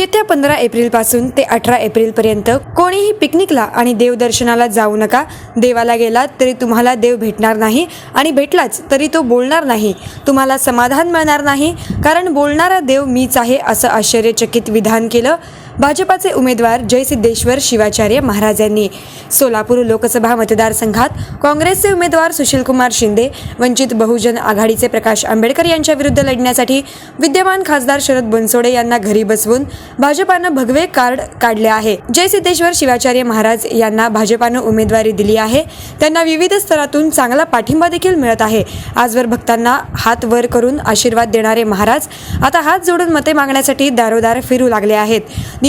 येत्या पंधरा एप्रिलपासून ते अठरा एप्रिलपर्यंत कोणीही पिकनिकला आणि देवदर्शनाला जाऊ नका. देवाला गेलात तरी तुम्हाला देव भेटणार नाही आणि भेटलाच तरी तो बोलणार नाही. तुम्हाला समाधान मिळणार नाही कारण बोलणारा देव मीच आहे असं आश्चर्यचकित विधान केलं. भाजपाचे उमेदवार जयसिद्धेश्वर शिवाचार्य महाराज यांनी. सोलापूर लोकसभा मतदारसंघात काँग्रेसचे उमेदवार सुशीलकुमार शिंदे वंचित बहुजन आघाडीचे प्रकाश आंबेडकर यांच्या विरुद्ध लढण्यासाठी विद्यमान खासदार शरद बनसोडे यांना घरी बसवून भाजपानं भगवे कार्ड काढले आहे. जयसिद्धेश्वर शिवाचार्य महाराज यांना भाजपानं उमेदवारी दिली आहे. त्यांना विविध स्तरातून चांगला पाठिंबा देखील मिळत आहे. आजवर भक्तांना हात वर करून आशीर्वाद देणारे महाराज आता हात जोडून मते मागण्यासाठी दारोदार फिरू लागले आहेत.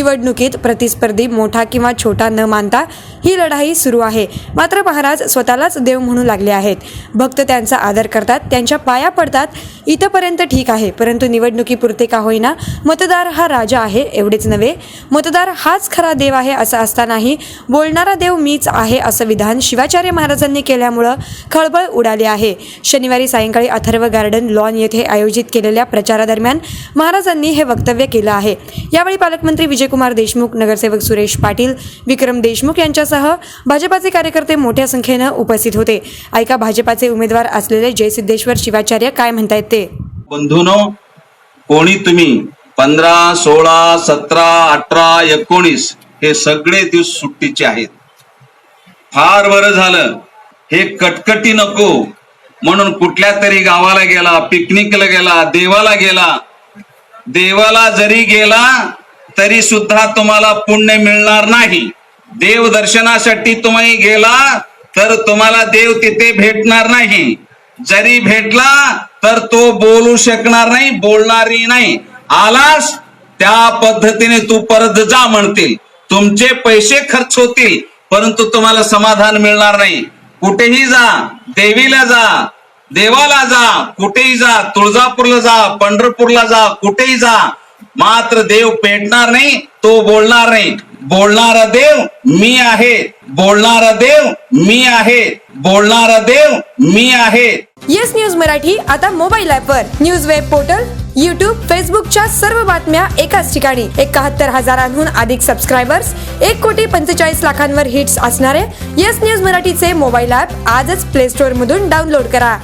निवडणुकीत प्रतिस्पर्धी मोठा किंवा छोटा न मानता ही लढाई सुरू आहे. मात्र महाराज स्वतःलाच देव म्हणू लागले आहेत. भक्त त्यांचा आदर करतात त्यांच्या पाया पडतात इथंपर्यंत ठीक आहे परंतु निवडणुकीपुरते का होईना मतदार हा राजा आहे एवढेच नव्हे. मतदार हाच खरा देव आहे असं असतानाही बोलणारा देव मीच आहे असं विधान शिवाचार्य महाराजांनी केल्यामुळं खळबळ उडाली आहे. शनिवारी सायंकाळी अथर्व गार्डन लॉन येथे आयोजित केलेल्या प्रचारादरम्यान महाराजांनी हे वक्तव्य केलं आहे. यावेळी पालकमंत्री विजयकुमार देशमुख नगरसेवक सुरेश पाटील विक्रम देशमुख यांच्यासह भाजपाचे कार्यकर्ते मोठ्या संख्येनं उपस्थित होते. ऐका भाजपाचे उमेदवार असलेले जयसिद्धेश्वर शिवाचार्य काय म्हणतायत ते? बंधूनो कोणी तुम्ही पंधरा सोळा सतरा अठरा एकोणीस हे सगळे दिवस सुट्टीचे आहेत. फार बरं झालं. हे कटकटी नको. म्हणून कुठल्या तरी गावाला गेला पिकनिकला गेला देवाला गेला देवाला जरी गेला तरी सुद्धा तुम्हाला पुण्य मिळणार नाही. देव दर्शनासाठी तुम्ही गेला तर तुम्हाला देव तिथे भेटणार नाही. जरी भेटला तर तो बोलू शकणार नाही बोलणारही नाही. आलास त्या पद्धतीने तू परत जा म्हणतील. तुमचे पैसे खर्च होतील परंतु तुम्हाला समाधान मिळणार नाही. कुठेही जा देवीला जा देवाला जा कुठेही जा तुळजापूरला जा पंढरपूरला जा कुठेही जा मात्र देव पेटणार नाही तो बोलणार नाही. बोलणारा देव मी आहे. बोलणारा देव मी आहे. बोलणारा देव मी आहे. येस न्यूज मराठी आता मोबाईल ऍपवर न्यूज वेब पोर्टल युट्यूब फेसबुकच्या सर्व बातम्या एकाच ठिकाणी. एकाहत्तर हजारांहून अधिक सबस्क्रायबर्स एक कोटी पंचेचाळीस लाखांवर हिट्स असणारे येस न्यूज मराठीचे मोबाईल ऍप आजच प्ले स्टोअर मधून डाउनलोड करा.